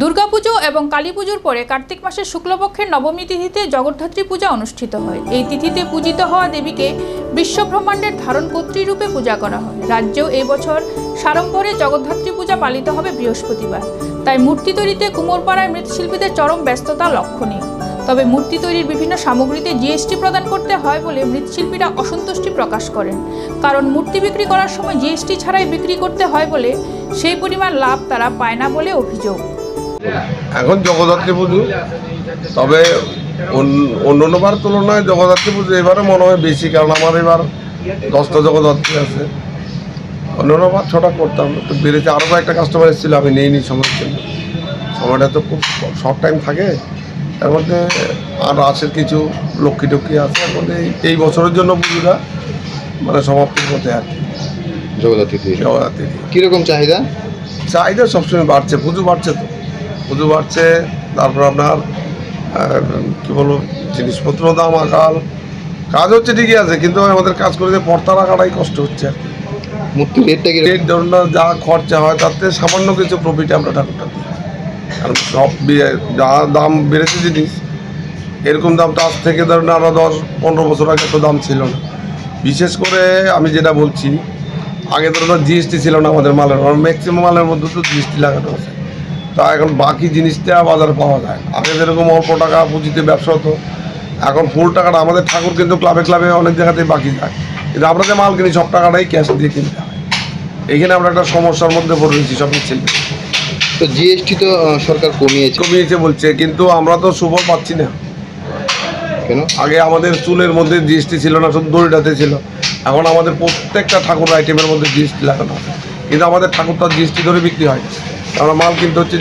দুর্গাপুজো এবং কালী পুজোর পরে কার্তিক মাসের শুক্লপক্ষের নবমী তিথিতে জগদ্ধাত্রী পূজা অনুষ্ঠিত হয়। এই তিথিতে পূজিত হওয়া দেবীকে বিশ্বব্রহ্মাণ্ডের ধারণকর্ত্রী রূপে পূজা করা হয়। রাজ্যেও এই বছর সাড়ম্বরে জগদ্ধাত্রী পূজা পালিত হবে বৃহস্পতিবার। তাই মূর্তি তৈরিতে কুমোরপাড়ায় মৃৎশিল্পীদের চরম ব্যস্ততা লক্ষণীয়। তবে মূর্তি তৈরির বিভিন্ন সামগ্রীতে জিএসটি প্রদান করতে হয় বলে মৃৎশিল্পীরা অসন্তুষ্টি প্রকাশ করেন। কারণ মূর্তি বিক্রি করার সময় জিএসটি ছাড়াই বিক্রি করতে হয় বলে সেই পরিমাণ লাভ তারা পায় না বলে অভিযোগ। এখন জগদ্ধাত্রী পুজো। তবে অন্য- অন্যান্যবার তুলনায় জগদ্ধাত্রী পুজো এবারে মনে হয় বেশি কারণ আমার এবার দশটা জগদ্ধাত্রী আছে। অন্যান্যবার ছটা করতাম একটু বেড়েছে। আরও কয়েকটা কাস্টমার এসেছিল আমি নিই নি সময়ের জন্য। সময়টা তো খুব শর্ট টাইম থাকে। তার মধ্যে আর রাসের কিছু লক্ষ্মী টক্ষ্মী আছে। এই- এই বছরের জন্য পুজোটা মানে সমাপ্তির মধ্যে আর কি। জগদ্ধাত্রী জগদ্ধাত্রী কীরকম চাহিদা? চাহিদা সবসময় বাড়ছে পুজো বাড়ছে তো। পুজো বাড়ছে তারপর আপনার কি বলব জিনিসপত্র দাম আকাল। কাজ হচ্ছে ঠিকই আছে কিন্তু আমাদের কাজ করে যে পর্তা রাখাটাই কষ্ট হচ্ছে রেটটা কি। রেট ধরুন যা খরচা হয় তাতে সামান্য কিছু প্রফিট আমরা ঠাকুরটা দিই। কারণ সব যা দাম বেড়েছে জিনিস এরকম দামটা আজ থেকে ধরুন আরও দশ পনেরো বছর আগে তো দাম ছিল না। বিশেষ করে আমি যেটা বলছি আগে ধরুন জিএসটি ছিল না আমাদের মালের ম্যাক্সিমাম মালের মধ্যে তো জিএসটি লাগানো আছে। তা এখন বাকি জিনিসটা বাজারে পাওয়া যায়। আগে যেরকম অল্প টাকা পুঁজিতে ব্যবসা হতো এখন ফুল টাকাটা আমাদের ঠাকুর কিন্তু ক্লাবে ক্লাবে অনেক জায়গাতেই বাকি যায়। কিন্তু আমরা যে মাল কিনি সব টাকাটাই ক্যাশ দিয়ে কিনতে হয়। এখানে আমরা একটা সমস্যার মধ্যে পড়ে রয়েছি সব ছিল তো জিএসটি তো সরকার কমিয়েছে। কমিয়েছে বলছে কিন্তু আমরা তো সুফল পাচ্ছি না। কেন? আগে আমাদের চুলের মধ্যে জিএসটি ছিল না শুধু দড়িটাতে ছিল। এখন আমাদের প্রত্যেকটা ঠাকুর আইটেমের মধ্যে জিএসটি লাগানো কিন্তু আমাদের ঠাকুরটা জিএসটি ধরে বিক্রি হয়। আমরা মাল কিনতে হচ্ছে